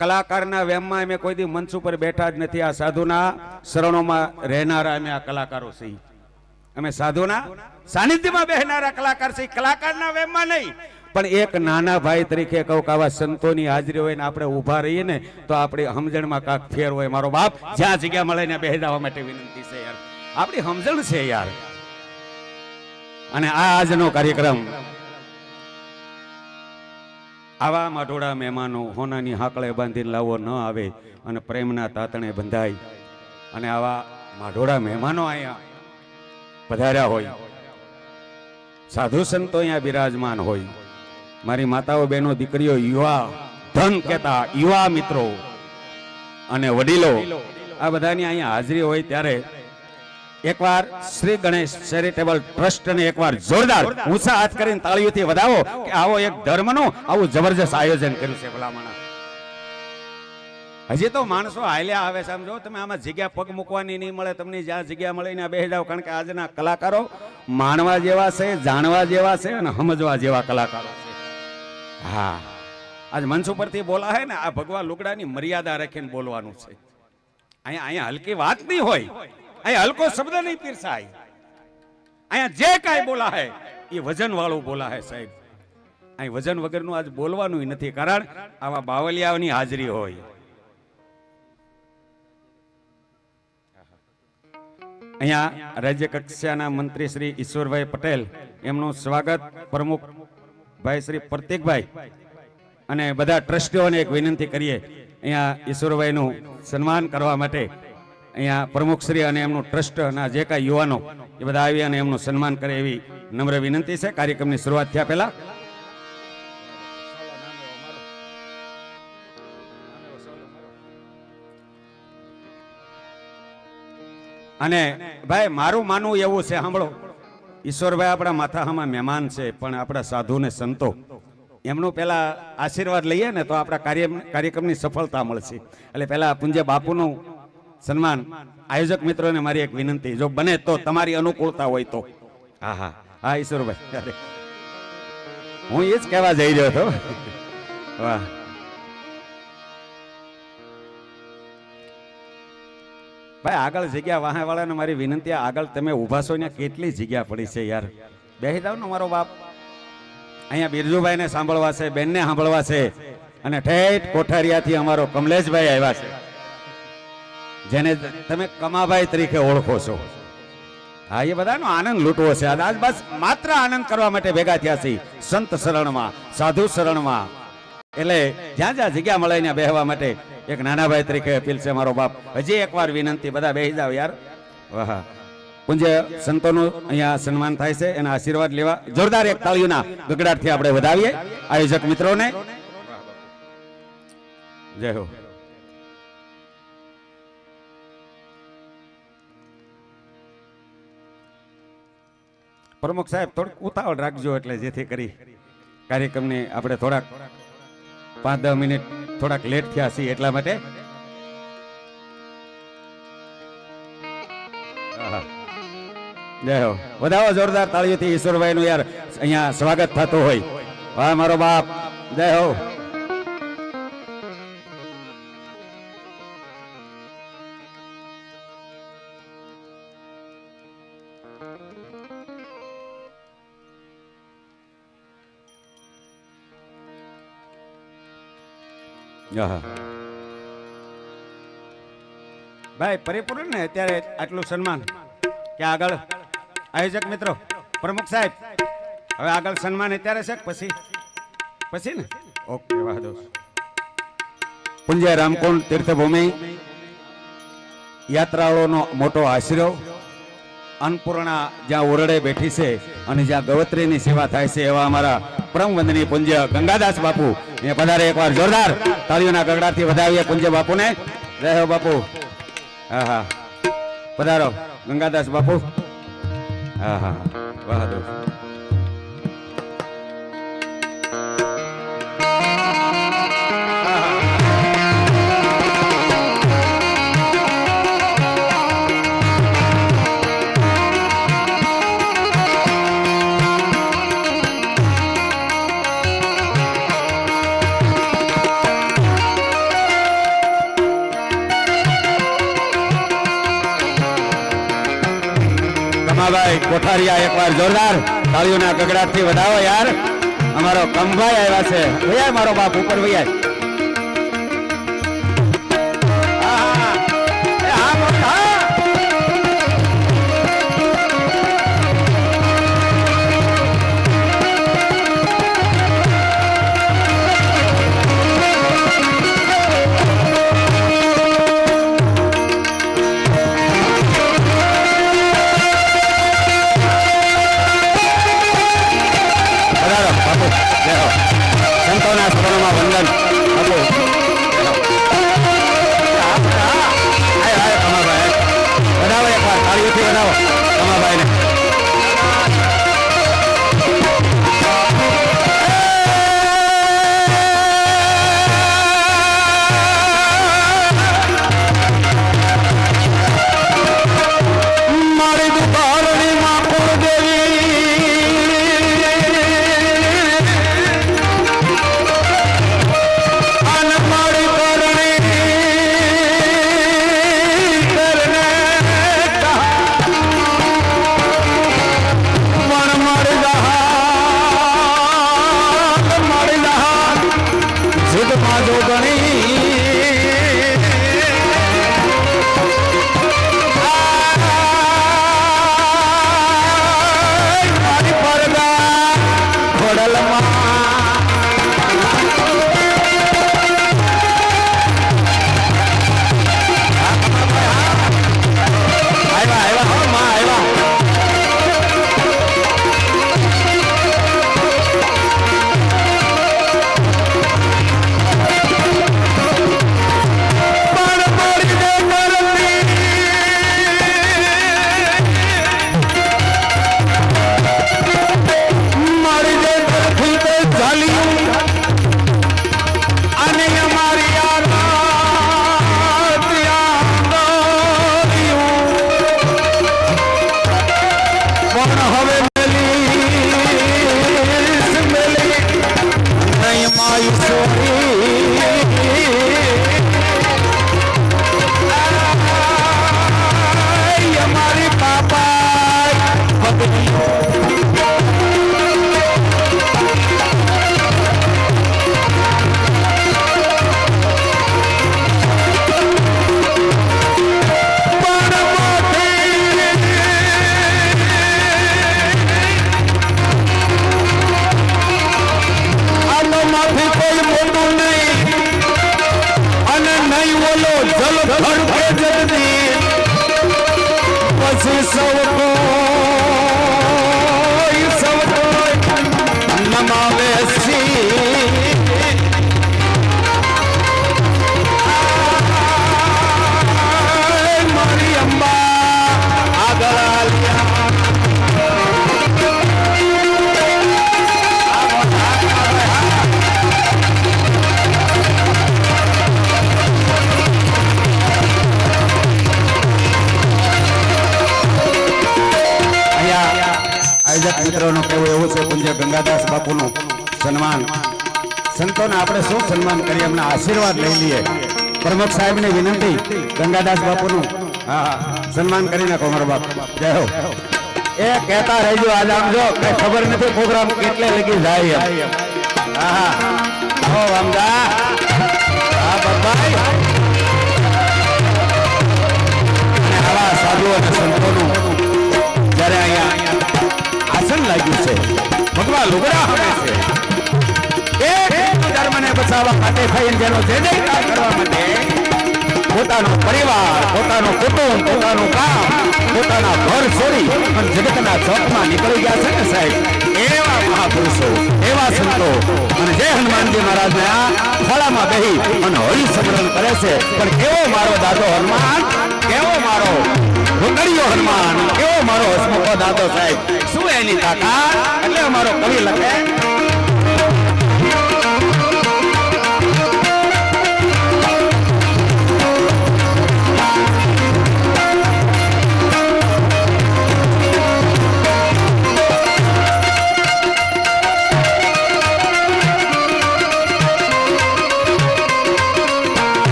કલાકારના વેમમાં અમે કોઈ દી મંચ ઉપર બેઠા જ નથી. આ સાધુના શરણોમાં રહેનારા અમે આ કલાકારો છીએ. અમે સાધુના સાનિધ્યમાં બેહનારા કલાકાર છીએ. કલાકારના વેમમાં નહીં. પણ એક નાના ભાઈ તરીકે કહું કે આવા સંતોની હાજરી હોય ને આપણે ઊભા રહીએ ને, તો આપણી સમજણમાં કાંક ફેર હોય. મારો બાપ જ્યાં જગ્યા મળે ને બેહી જવા માટે વિનંતી છે યાર. આપણી સમજણ છે યાર. અને આ આજનો કાર્યક્રમ આવા માઢોડા મહેમાનો હોનાની હાકળે બાંધીને લાવવો ન આવે અને પ્રેમના તાતણે બંધાય. અને આવા માઢોડા મહેમાનો અહીંયા પધાર્યા હોય. સાધુ સંતો અહીંયા બિરાજમાન હોય. મારી માતાઓ બહેનો, દીકરીઓ, યુવા, ધન કહેતા યુવા મિત્રો અને વડીલો, આ બધાની અહીંયા હાજરી હોય ત્યારે એકવાર શ્રી ગણેશ ચેરિટેબલ ટ્રસ્ટને એકવાર જોરદાર ઊંચા હાથ કરીને તાળીઓથી વધાવો કે આવો એક ધર્મનું આવું જબરજસ્ત આયોજન કર્યું છે ભલામણા. હજી તો માણસો હાલ્યા આવે છે. સમજો તમે આમાં જગ્યા પગ મૂકવાની નહીં મળે, તમને જ્યાં જગ્યા મળે ને બેસી જાઓ. કારણ કે આજના કલાકારો માણવા જેવા છે, જાણવા જેવા છે અને સમજવા જેવા કલાકારો છે. હા. આજ મંચ ઉપરથી બોલા હે ને આ ભગવાન લુગડાની મર્યાદા રાખીને બોલવાનું છે. અહીંયા અહીંયા હલકી વાત નહીં હોય. અહીંયા હલકો શબ્દ નહીં પીરસાય. અહીંયા જે કાંઈ બોલા હે એ વજન વાળું બોલા હે સાહેબ. અહીં વજન વગરનું આજ બોલવાનું નથી કારણ આવા બાવલિયાઓની હાજરી હોય. અહીંયા રાજ્ય કક્ષાના મંત્રી શ્રી ઈશ્વરભાઈ પટેલ, એમનું સ્વાગત પ્રમુખ ભાઈ શ્રી પ્રતિકભાઈ અને બધા ટ્રસ્ટીઓને એક વિનંતી કરીએ. અહીંયા ઈશ્વરભાઈનું સન્માન કરવા માટે અહીંયા પ્રમુખશ્રી અને એમનું ટ્રસ્ટના જે કાંઈ યુવાનો એ બધા આવી અને એમનું સન્માન કરે એવી નમ્ર વિનંતી છે. કાર્યક્રમની શરૂઆત થયા પહેલા. અને ભાઈ, મારું માનવું એવું છે, સાંભળો. ઈશ્વરભાઈ આપણા માથામાં મહેમાન છે, પણ આપણા સાધુ ને સંતો. એમનું પેલા આશીર્વાદ લઈએ ને તો આપણા કાર્ય કાર્યક્રમની સફળતા મળશે. એટલે પેલા પૂંજ્ય બાપુનું સન્માન. આયોજક મિત્રોને મારી એક વિનંતી જો બને તો તમારી અનુકૂળતા હોય તો. હા હા. હા ઈશ્વરભાઈ. હું એ જ કહેવા જઈ રહ્યો હતો. વાહ. ભાઈ આગળ જગ્યા વાહે વાળાને મારી વિનંતી આગળ તમે ઊભા છો ને કેટલી જગ્યા પડી છે યાર. બેસી જાવ ને મારો બાપ. અહીંયા બિરજુભાઈને સાંભળવા છે બેનને સાંભળવા છે. અને ઠેઠ કોઠારિયાથી અમારો કમલેશભાઈ આવ્યા છે. જેને તમે કમાભાઈ તરીકે ઓળખો છો. હા, એ બધાનો આનંદ લૂંટવો છે. આજ બસ માત્ર આનંદ કરવા માટે ભેગા થયા છે. સંત શરણમાં, સાધુ શરણમાં. એટલે જ્યાં જ્યાં જગ્યા મળે ત્યાં બેહવા માટે એક નાના ભાઈ તરીકે અપીલ છે મારો બાપ. હજી એકવાર વિનંતી, બધા બેસી જાવ યાર. વાહ. પૂજ્ય સંતોનું અહીંયા સન્માન થાય છે. એના આશીર્વાદ લેવા જોરદાર એક તાળીઓના ગગડાટથી આપણે વધાવીએ. આયોજક મિત્રોને. જય હો. પ્રમુખ સાહેબ, થોડુંક ઉતાવળ રાખજો એટલે જેથી કરી કાર્યક્રમને આપણે થોડાક પાંચ દસ મિનિટ થોડાક લેટ થયા છીએ એટલા માટે. જય હો. વધાવો જોરદાર તાળીઓથી ઈશ્વરભાઈ નું યાર અહીંયા સ્વાગત થતું હોય. વાહ, મારો બાપ. જય હો. ભાઈ, પરિપૂર્ણ ને અત્યારે આટલું સન્માન. કે આગળ? આયોજક મિત્રો, પ્રમુખ સાહેબ. હવે આગળ સન્માન અત્યારે છે પછી? પછી ને? ઓકે વાહ પુંજય રામકુંડ તીર્થભૂમિ યાત્રાળુઓનો મોટો આશરો અન્નપૂર્ણા જ્યાં ઓરડે બેઠી છે અને જ્યાં ગવત્રીની સેવા થાય છે એવા અમારા પરમ વંદની પૂજ્ય ગંગાદાસ બાપુ. એ પધારે એકવાર જોરદાર તાળીઓના ગગડાથી વધાવીએ પૂજ્ય બાપુને. જય બાપુ. હા હા. પધારો, ગંગાદાસ બાપુ. હા હા. વાહ. કોઠારિયા એકવાર જોરદાર. તાળીઓના ગગડાટથી વધાવો યાર. અમારો કંભાઈ આવ્યા છે. ભૈયા મારો બાપ ઉપર ભૈયા બાપા બગડી સન્માન. સંતોને આપણે શું સન્માન કરીએ? એમના આશીર્વાદ લઈ લઈએ. પ્રમુખ સાહેબની વિનંતી, ગંગાદાસ બાપુનું. હા હા. સન્માન કરી નાખો મારો બાપ. જય હો. એ કહેતા રહેજો, આજ આમ જો કઈ ખબર નથી પ્રોગ્રામ કેટલે લગી જાય. હા હા. હો, વામદા. હા અને આવા સાધુ અને સંતોનું જ્યારે અહીંયા આસન લાગ્યું છે, ભગવાન લુગડા બચાવવા માટે થઈને જેનો જે જયકાર કરવા માટે પોતાનો પરિવાર, પોતાનો કુટુંબ, પોતાનું કામ, પોતાના ઘર છોડી અને જગતના ચોકમાં નીકળી ગયા છે ને સાહેબ? એવા મહાપુરુષો, એવા સંતો. અને જય હનુમાનજી મહારાજને આ ખોળામાં બેહી અને હરિ સમરણ કરે છે. પણ કેવો મારો દાદો હનુમાન, કેવો મારો ભૂતળીયો હનુમાન, કેવો મારો હસમુખો દાદો સાહેબ? શું એની તાકાત? એટલે અમારો કવિ લખે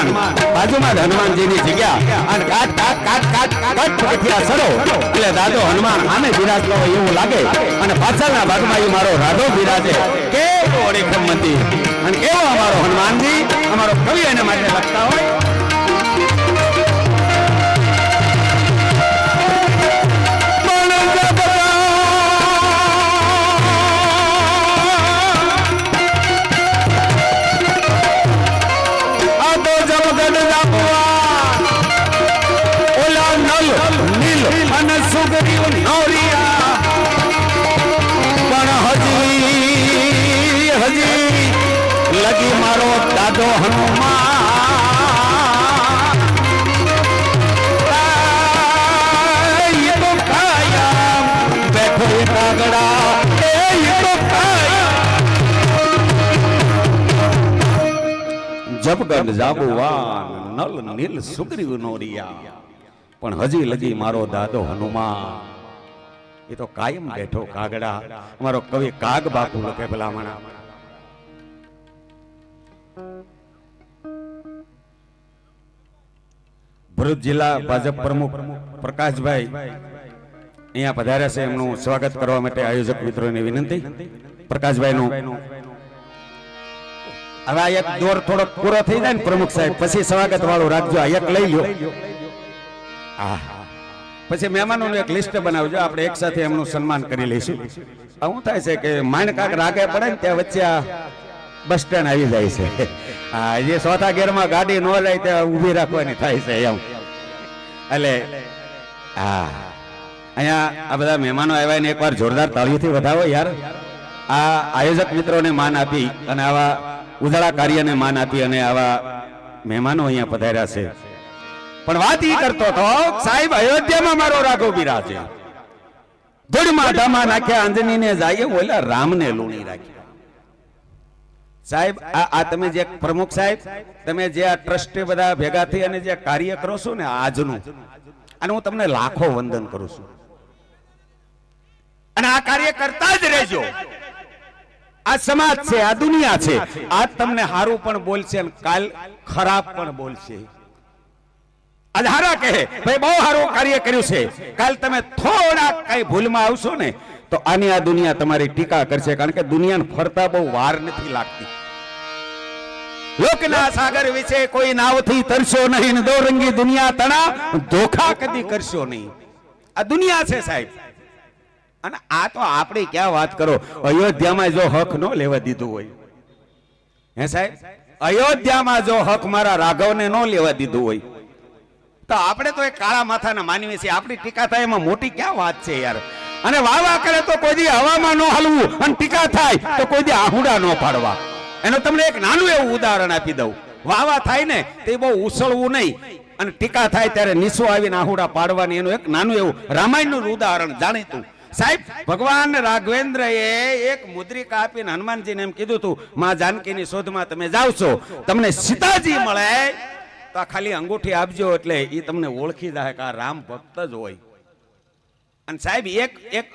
હનુમાન. બાજુમાં હનુમાનજીની જગ્યા. અને કાટ કાટ કાટ કાટ કાટ પગથિયા સડો. એટલે દાદો હનુમાન આને બિરાજતો હોય એવું લાગે. અને પાછળના ભાગમાં એ મારો રાધો બિરાજે. કેવો અડીખમ મંદિર અને કેવો અમારો હનુમાનજી, અમારો કવિ એના માટે લખતા હોય. હનુમાન. તો કાયમ બેઠો કાગડા. જબગઢ જાબુવાન નલ નીલ સુગ્રીવ નોરિયા. પણ હજી લગી મારો દાદો હનુમાન. એ તો કાયમ બેઠો કાગડા. અમારો કવિ કાગ બાપુ લખે ભલામણા. ભરૂચ જિલ્લા ભાજપ પ્રમુખ પ્રકાશભાઈ અહીંયા પધાર્યા છે. એમનું સ્વાગત કરવા માટે આયોજક મિત્રોને વિનંતી. પ્રકાશભાઈનું હવે એક દોર થોડો પૂરો થઈ જાય ને પ્રમુખ સાહેબ, પછી સ્વાગત વાળું રાખજો. એક લઈ લ્યો. આહ. પછી મહેમાનોનું એક લિસ્ટ બનાવજો. આપણે એક સાથે એમનું સન્માન કરી લઈશું. શું થાય છે કે માણકાક રાગે પડે ને ત્યાં વચ્ચે બસ સ્ટેન્ડ આવી જાય છે. હા જે ચોથા ગેરમાં ગાડી ન જાય ત્યાં ઊભી રાખવાની થાય છે એમ. એટલે હા. અહીંયા આ બધા મહેમાનો આવ્યા ને એકવાર જોરદાર તાળીઓથી વધાવો યાર. આ આયોજક મિત્રોને માન આપી અને આવા ઉજાળા કાર્યને માન આપી અને આવા મહેમાનો અહીંયા પધાર્યા છે. પણ વાત ઈ કરતો તો સાહેબ અયોધ્યામાં મારો રાઘવ બિરાજે. ધૂળમાં ધામા નાખ્યા અંજનીને જાય ઓલા રામને લૂણી રાખ્યા સાહેબ આ આ તમે જે પ્રમુખ સાહેબ તમે જે આ ટ્રસ્ટે બધા ભેગા થઈ અને જે કાર્ય કરો છો ને આજનું. અને હું તમને લાખો વંદન કરું છું. અને આ કાર્ય કરતા જ રહેજો. આ સમાજ છે આ દુનિયા છે. આજ તમને સારું પણ બોલશે અને કાલ ખરાબ પણ બોલશે. આજ હારા કહે ભાઈ બહુ સારું કાર્ય કર્યું છે. કાલ તમે થોડા કઈ ભૂલમાં આવશો ને તો આની આ દુનિયા તમારી ટીકા કરશે, કારણ કે દુનિયાને ફરતા બહુ વાર નથી લાગતી. લોકના સાગર વિશે કોઈ નાવથી તરશો નહીં દોરંગી દુનિયા તણા ધોખા કદી કરશો નહીં. આ દુનિયા છે સાહેબ. અને આ તો આપણે ક્યાં વાત કરો? અયોધ્યામાં જો હક ન લેવા દીધું હોય. હે સાહેબ? અયોધ્યામાં જો હક મારા રાઘવને ન લેવા દીધું હોય. તો આપણે તો એક કાળા માથાના માનવી છીએ. આપણી ટીકા થાય એમાં મોટી ક્યાં વાત છે યાર? અને વાહ કરે તો કોઈ દી હવામાં ન હલવું અને ટીકા થાય તો કોઈ દી આહુડા ન પાડવા. એનો તમને એક નાનું એવું ઉદાહરણ આપી દઉં. વાહ થાય ને તે બહુ ઉછળવું નહીં. અને ટીકા થાય ત્યારે નીસો આવીને આહુડા પાડવાની એનું એક નાનું એવું રામાયણનું ઉદાહરણ જાણીતું. સાહેબ, ભગવાન રાઘવેન્દ્ર એ એક મુદ્રિકા આપીને હનુમાનજીને એમ કીધું હતું માં જાનકીની શોધમાં તમે જાવ છો. તમને સીતાજી મળે. તો ખાલી અંગૂઠી આપજો એટલે એ તમને ઓળખી જાય કે આ રામ ભક્ત જ હોય. અને સાહેબ, એક એક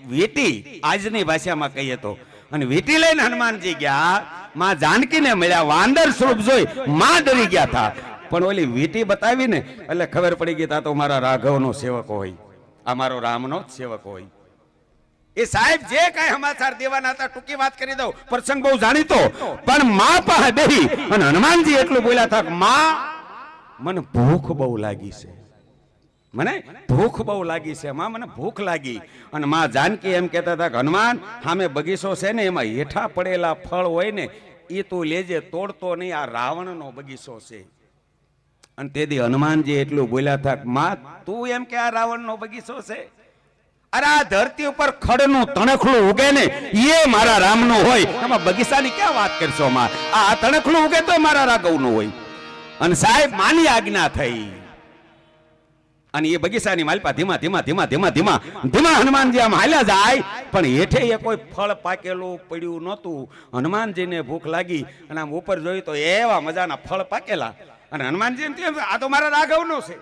વીટી આજની ભાષામાં કહીએ તો. અને વીટી લઈને હનુમાનજી ગયા, માં જાનકીને મળ્યા, વાંદર સ્વરૂપ જોઈ, માં ડરી ગયા હતા પણ ઓલી વીટી બતાવીને, એટલે ખબર પડી ગઈ તા તો મારા રાઘવનો સેવક હોય. આ મારો રામનો જ સેવક હોય. એ સાહેબ, જે કઈ સમાચાર દેવાના હતા, ટૂંકી વાત કરી દઉં. પ્રસંગ બહુ જાણીતો. પણ માં પાસે બેહી અને હનુમાનજી એટલું બોલ્યા હતા માં, મને ભૂખ બહુ લાગી છે. મને ભૂખ બહુ લાગી છે, માં મને ભૂખ લાગી. અને માં જાનકી એમ કહેતા હતા હનુમાન સામે બગીચો છે ને, એમાં હેઠા પડેલા ફળ હોય ને એ તું લેજે, તોડતો નહીં, આ રાવણનો બગીચો છે. અને તેથી હનુમાનજી એટલું બોલ્યા હતા માં, તું એમ કે આ રાવણનો બગીચો છે? અરે આ ધરતી ઉપર ખડનું તણખલું ઉગે ને એ મારા રામનું હોય. એમાં બગીચાની ક્યાં વાત કરશો, માં? આ તણખલું ઉગે તો મારા રાઘવનું હોય. અને સાહેબ, માની આજ્ઞા થઈ. અને એ બગીચાની માલપા ધીમા ધીમા ધીમા ધીમા ધીમા ધીમા હનુમાનજી આમ હાલ્યા જાય. પણ હેઠે એ કોઈ ફળ પાકેલું પડ્યું નહોતું. હનુમાનજીને ભૂખ લાગી અને આમ ઉપર જોયું તો એવા મજાના ફળ પાકેલા. અને હનુમાનજી આ તો મારા રાઘવનો છે.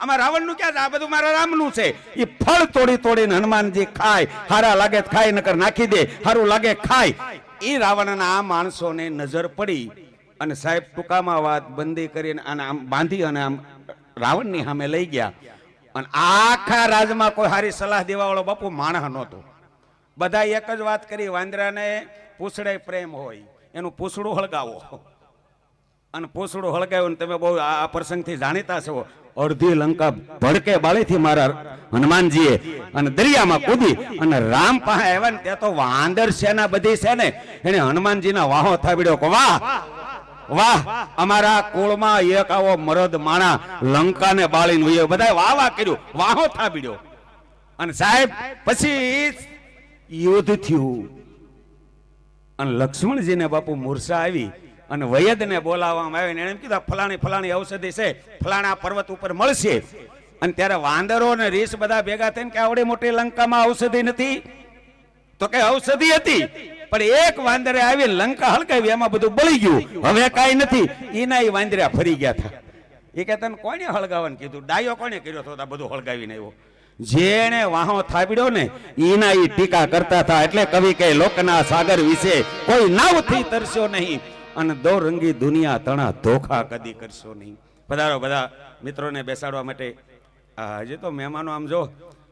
આમાં રાવણનું ક્યાં આ બધું મારા રામનું છે. એ ફળ તોડી તોડીને હનુમાનજી ખાય. હારા લાગે ખાય, નકર નાખી દે. હારું લાગે ખાય. એ રાવણના આ માણસોને નજર પડી અને સાહેબ ટૂંકામાં વાત બંધી કરીને આને આમ બાંધી અને આમ રાવણની સામે લઈ ગયા. અને આખા રાજમાં કોઈ સારી સલાહ દેવાવાળો બાપુ માણસ નહોતો. બધા એક જ વાત કરી, વાંદરાને પૂછડે પ્રેમ હોય, એનું પૂછડું હળગાવો. અને પૂછડું હળગાવ્યું તમે બહુ આ પ્રસંગથી જાણીતા છો. અડધી લંકા ભડકે બાળીથી મારા હનુમાનજીએ અને દરિયામાં કૂદી અને રામ પાસે આવ્યા ને ત્યાં તો વાંદર સેના બધી છે ને, એને હનુમાનજીના વાહો થાબડ્યો વાહ વાહ, અમારા કુળમાં એક આવો મરદ માણા લંકાને બાળીને વયો બધા વાહ વાહ કર્યું. વાહો થાબડ્યો. અને સાહેબ, પછી યુદ્ધ થયું. અને લક્ષ્મણજીને બાપુ મૂર્છા આવી અને વૈદને બોલાવવામાં આવે ને એમ કીધું ફલાણી ફલાણી ઔષધિ છે. ફલાણા પર્વત ઉપર મળશે. અને ત્યારે વાંદરો ને રીસ બધા ભેગા થઈને કે આવડી મોટી લંકામાં ઔષધિ નથી? તો કે ઔષધિ હતી. પણ એક વાંદરે આવી લંકા હલકાવી એમાં બધું બળી ગયું. હવે કાંઈ નથી. એના એ વાંદરા ફરી ગયા હતા. એ કે તને કોને હળગાવવાનું કીધું? ડાયો કોને કર્યો હતો તો બધું હળગાવીને આવ્યો? જેણે વાહો થાબડ્યો ને એના એ ટીકા કરતા હતા એટલે કવિ કે લોકના સાગર વિશે કોઈ નાવથી તરસ્યો નહીં અને દોરંગી દુનિયા તણા ધોખા કદી કરશો નહીં. પધારો બધા મિત્રોને બેસાડવા માટે. હજી તો મહેમાનો આમ જો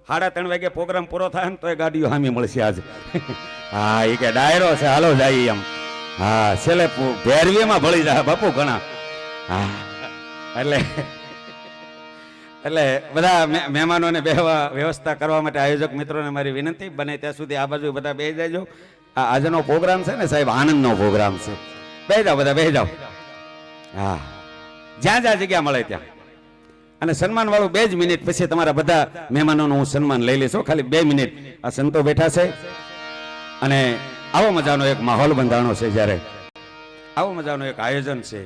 સાડા ત્રણ વાગે પ્રોગ્રામ પૂરો થાય ને તો એ ગાડીઓ હામી મળશે આજે. હા એ કે ડાયરો છે, હાલો જાય એમ. હા, છેલ્લે ભેરવીમાં ભળી જાય, બાપુ ઘણા. હા. એટલે એટલે બધા મહે- મહેમાનોને બેહવા, વ્યવસ્થા કરવા માટે આયોજક મિત્રોને મારી વિનંતી, બને ત્યાં સુધી આ બાજુ બધા બે જાજો. આ આજનો પ્રોગ્રામ છે ને સાહેબ, આનંદનો પ્રોગ્રામ છે. બે જાઓ બધા બે જાઓ. હા. જ્યાં જ્યાં જગ્યા મળે ત્યાં. અને સન્માન વાળું બે જ મિનિટ પછી તમારા બધા મહેમાનોનું હું સન્માન લઈ લઈશ ખાલી બે મિનિટ. આ સંતો બેઠા છે. અને આવો મજાનો એક માહોલ બંધાણો છે જ્યારે. આવો મજાનો એક આયોજન છે.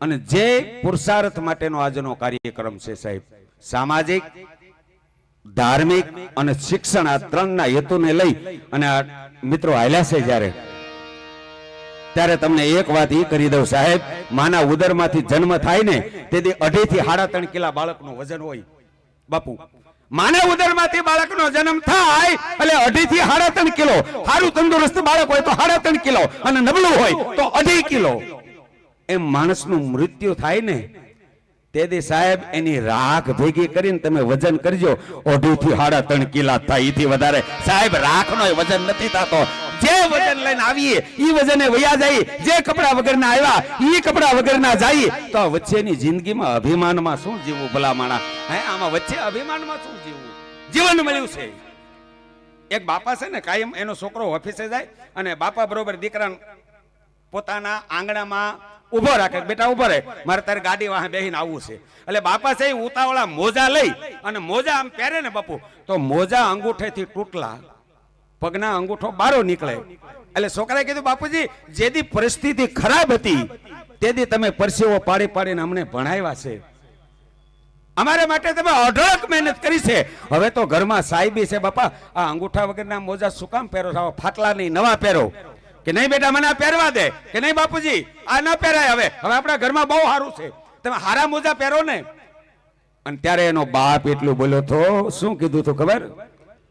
અને જે પુરુષાર્થ માટેનો આજનો કાર્યક્રમ છે સાહેબ, સામાજિક, ધાર્મિક અને શિક્ષણ આ ત્રણના હેતુને લઈ અને આ મિત્રો હાલ્યા છે જ્યારે. ત્યારે તમને એક વાત એ કરી દઉં સાહેબ, માના ઉદરમાંથી જન્મ થાય ને તેથી અઢી થી સાડા ત્રણ કિલા બાળકનું વજન હોય. બાપુ માના ઉદરમાંથી બાળકનો જન્મ થાય, એટલે અઢી થી સાડા ત્રણ કિલો. સારું તંદુરસ્ત બાળક હોય તો સાડા ત્રણ કિલો. અને નબળું હોય તો અઢી કિલો. એમ માણસનું મૃત્યુ થાય ને તેથી સાહેબ એની રાખ ભેગી કરીને તમે વજન કરજો. અઢી થી સાડા ત્રણ કિલા થાય એથી વધારે. સાહેબ, રાખનો વજન નથી થતો. જે લઈને આવીએ, ઈ વજને વયા જાય, જે કપડા વગરના આવ્યા, ઈ કપડા વગરના જાય. તો વચ્ચેની જિંદગીમાં અભિમાનમાં શું જીવવું ભલા માણા હે, આમાં વચ્ચે અભિમાનમાં શું જીવવું? જીવન મળ્યું છે. એક બાપા છે ને, કાયમ એનો છોકરો ઓફિસે જાય અને બાપા બરોબર દીકરા પોતાના આંગણામાં ઊભો રાખે. બેટા ઊભો રહે. મારે તારે ગાડી વાહે બેહીને આવવું છે. એટલે બાપા છે ઉતાવળા મોજા લઈ અને મોજા આમ પહેરે ને બાપુ. તો મોજા અંગૂઠેથી તૂટલા, પગના અંગૂઠો બારો નીકળે. એટલે છોકરાએ કીધું, બાપુજી જેથી પરિસ્થિતિ ખરાબ હતી તેથી તમે પરસેવો પાડી પાડીને અમને ભણાવ્યા છે. અમારે માટે તમે અઢળક મહેનત કરી છે. હવે તો ઘરમાં સાહેબી છે, બાપા, આ અંગૂઠા વગરના મોજા શું કામ પહેરો છો? ફાટલા નહીં, નવા પહેરો. કે નહીં બેટા, મને આ પહેરવા દે. કે નહીં બાપુજી, આ ન પહેરાય હવે. હવે આપણા ઘરમાં બહુ સારું છે. તમે હારા મોજા પહેરો ને. અને ત્યારે એનો બાપ એટલું બોલ્યો, તો શું કીધું તું ખબર?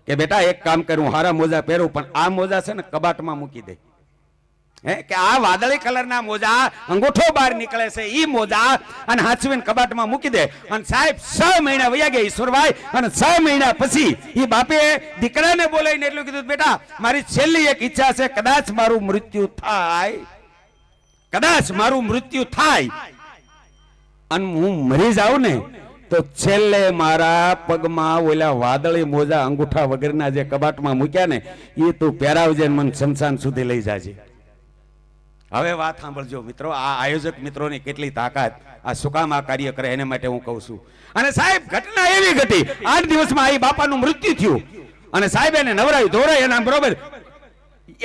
કે બેટા, એક કામ કરું હારા મોજા પહેરું, પણ આ મોજા છે ને કબાટમાં મૂકી દે. હે, કે આ વાદળી કલરના મોજા અંગૂઠો બહાર નીકળે છે એ મોજા અને હાચવીને કબાટમાં મૂકી દે. અને સાહેબ, છ મહિના વયા ગયા ઈશ્વરભાઈ અને છ મહિના પછી એ બાપે દીકરાને બોલાવીને એટલું કીધું, બેટા, મારી છેલ્લી એક ઈચ્છા છે, કદાચ મારું મૃત્યુ થાય. કદાચ મારું મૃત્યુ થાય. અને હું મરી જાઉં ને તો છેલ્લે મારા પગમાં ઓલા વાદળી મોજા અંગૂઠા વગરના જે કબાટમાં મૂક્યા ને એ તું પહેરાવજે મને શમશાન સુધી લઈ જાજે. હવે વાત સાંભળજો મિત્રો, આ આયોજક મિત્રોની કેટલી તાકાત, આ સુકામ આ કાર્ય કરે એને માટે હું કહું છું. અને સાહેબ, ઘટના એવી ઘટી, આઠ દિવસમાં આ બાપાનું મૃત્યુ થયું. અને સાહેબ એને નવરાયું, ધોરાય, એના બરોબર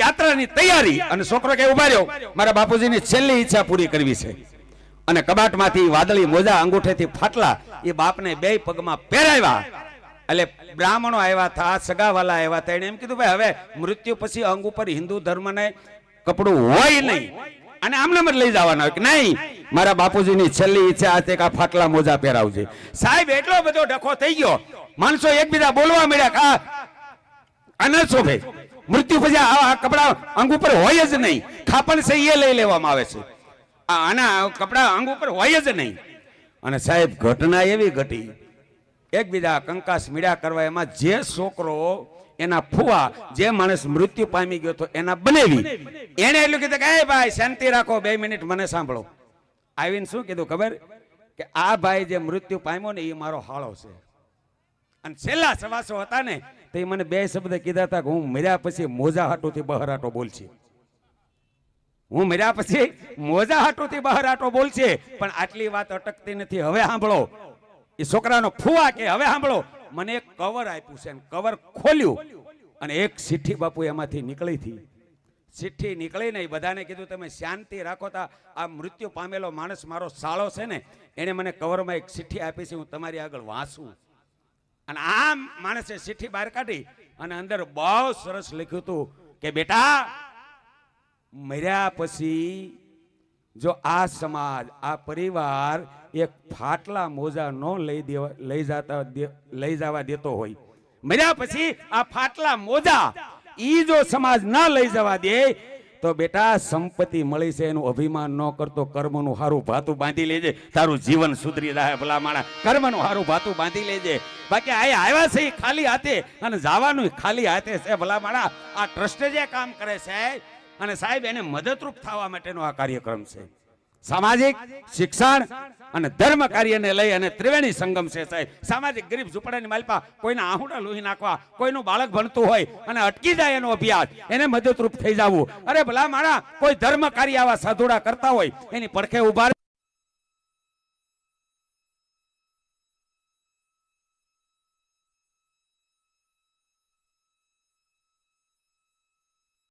યાત્રાની તૈયારી, અને છોકરો કે ઊભા રહ્યો, મારા બાપુજીની છેલ્લી ઈચ્છા પૂરી કરવી છે. અને કબાટમાંથી વાદળી મોજા અંગૂઠેથી ફાટલા, એ બાપને બે પગમાં પહેરાવ્યા. એટલે બ્રાહ્મણો આવ્યા હતા સગાવાલા આવ્યા હતા એને એમ કીધું, ભાઈ, હવે મૃત્યુ પછી અંગ ઉપર હિન્દુ ધર્મને કપડું હોય નહીં. અને આમને મત લઈ જવાના હોય કે નહીં? મારા બાપુજીની છેલ્લી ઈચ્છા હતી કે આ ફાટલા મોજા પહેરાવજે. સાહેબ, એટલો બધો ડખો થઈ ગયો. માણસો એકબીજા બોલવા મળ્યા કા આનંદ શોભે મૃત્યુ પછી આ કપડા અંગ ઉપર હોય જ નહીં. ખાપણ છે લઈ લેવામાં આવે છે. આના કપડા અંગ ઉપર હોય જ નહીં. અને સાહેબ, ઘટના એવી ઘટી. એકબીજા કંકાસ મીડા કરવા એમાં જે છોકરો, એના ફુવા, જે માણસ મૃત્યુ પામી ગયો તો એના બનેવી. એને એટલું કીધું કે, એ ભાઈ, શાંતિ રાખો, બે મિનિટ મને સાંભળો. આવીને શું કીધું ખબર? કે આ ભાઈ જે મૃત્યુ પામ્યો ને એ મારો હાળો છે. અને છેલ્લા સવાસો હતા ને, તો મને બે શબ્દ કીધા હતા કે હું મર્યા પછી મોજા હાટોથી બહરાટો બોલશે. હું મર્યા પછી મોજા હાટોથી આટો બોલશે, પણ આટલી વાત અટકતી નથી. હવે સાંભળો. એ છોકરાનો ફુવા કે, હવે સાંભળો. મને એક કવર આપ્યું છે કવર ખોલ્યું. અને એક ચિઠ્ઠી બાપુ એમાંથી નીકળી હતી. ચિઠ્ઠી નીકળી નહીં બધાને કીધું, તમે શાંતિ રાખો તા. આ મૃત્યુ પામેલો માણસ મારો સાળો છે ને એણે મને કવરમાં એક ચિઠ્ઠી આપી છે, હું તમારી આગળ વાંચું અને આમ માણસે ચિઠ્ઠી બહાર કાઢી અને અંદર બહુ સરસ લખ્યું હતું કે, બેટા મર્યા પછી જો આ સમાજ, આ પરિવાર એક ફાટલા મોજા ન લઈ દેવા, લઈ જતા લઈ જવા દેતો હોય. મર્યા પછી આ ફાટલા મોજા ઈ જો સમાજ ના લઈ જવા દે, તો બેટા સંપત્તિ મળી છે, એનું અભિમાન ન કરતો, કર્મનું હારું ભાતું બાંધી લેજે. તારું જીવન સુધરી જાય ભલા માણા કર્મનું હારું ભાતું બાંધી લેજે. બાકી આ આવ્યા છે ખાલી હાથે, અને જવાનું ખાલી હાથે છે ભલા માણા આ ટ્રસ્ટ જે કામ કરે છે અને સાહેબ, એને મદદરૂપ થવા માટેનો આ કાર્યક્રમ છે. સામાજિક શિક્ષણ અને ધર્મ કાર્યને લઈ અને ત્રિવેણી સંગમ છે સાહેબ. સામાજિક ગરીબ ઝૂંપડાની માલપા, કોઈના આહુડા લોહી નાખવા, કોઈનું બાળક ભણતું હોય અને અટકી જાય એનો અભ્યાસ, એને મદદરૂપ થઈ જવું. અરે ભલા માણા કોઈ ધર્મ કાર્ય આવા સાધુડા કરતા હોય, એની પડખે ઊભા